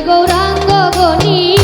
Gauranga গণী